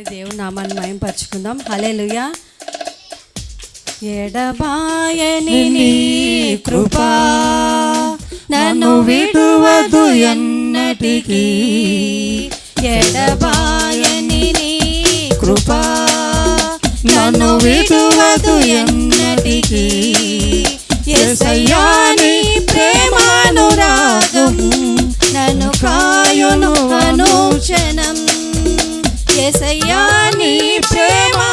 ఒకసారి దేవుని నామాన్ని మయంపరుచుకుందాం. హలే లుయా ఎడబాయని నీ కృపా నన్ను విడువదు ఎన్నటికీ. ఎడబాయని నీ కృపా నన్ను విడువదు ఎన్నటికీ. ఎసయాని ప్రేమానురాగం నన్ను కాయును అనుచనం Yoni Prema.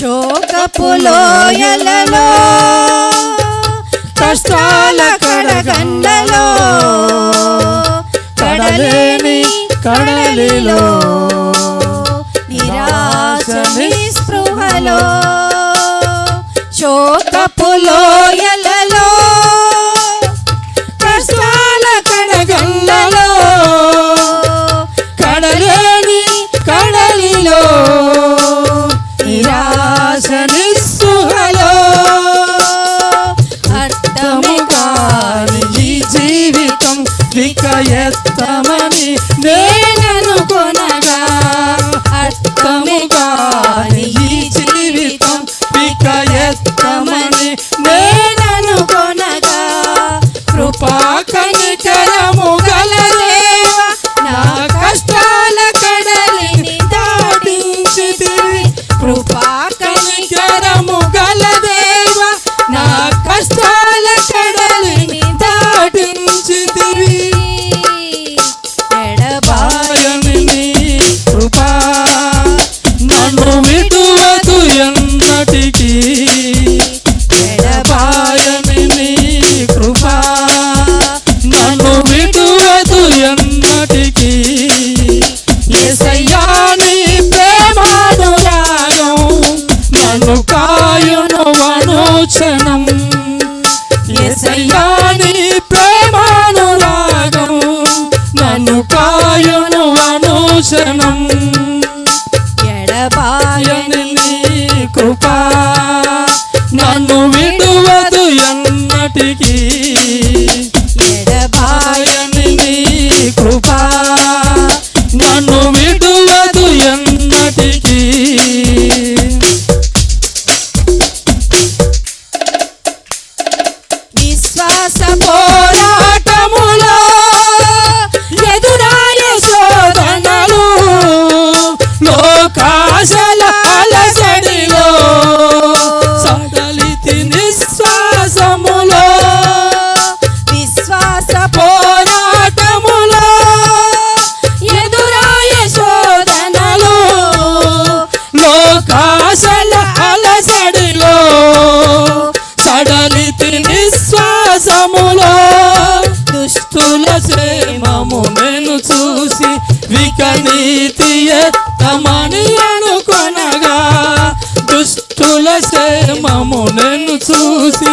చోకపులో కష్టాల కడగండలో కడలేని కడలిలో నిరాశ నిస్పృహలో. शासन చేతమని అనుకొనగా దుష్టుల క్షేమము నేను చూసి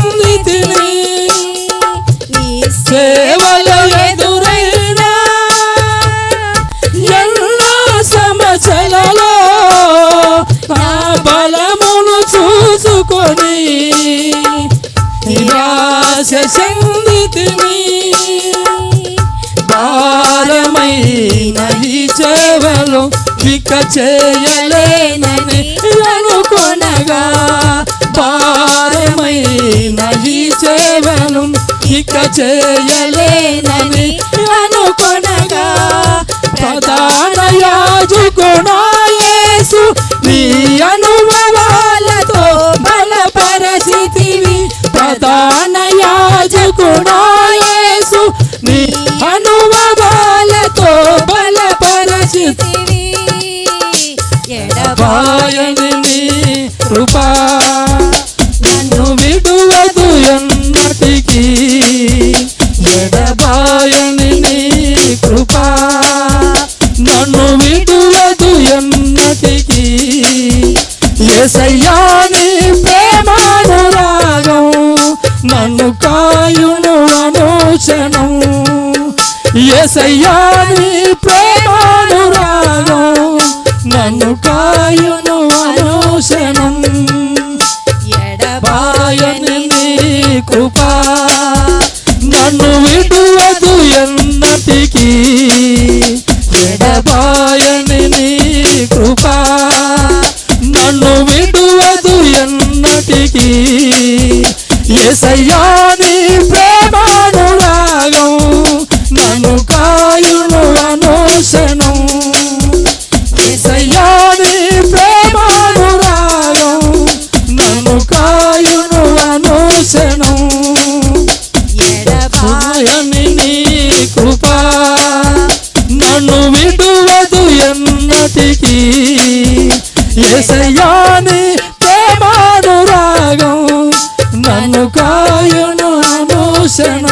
సేవలో ఎదురైన ఎన్నో సమస్యలలో నా బలమును చూసుకొని నిరాశ చెందితిని భారమైన ఈ సేవలో ఇక চলে নানি। ఎసయ్యాని ప్రేమానురాగం నన్ను కాయును అనుశనం ఎడబాయని నీ కృపా నన్ను విడువదు ఎన్నటికీ. ఎడబాయని నీ కృపా నన్ను విడువదు ఎన్నటికి ఎసయ్యాని ఏసయ్యాని ప్రేమానురాగం నన్ను కాయును అనుసరణ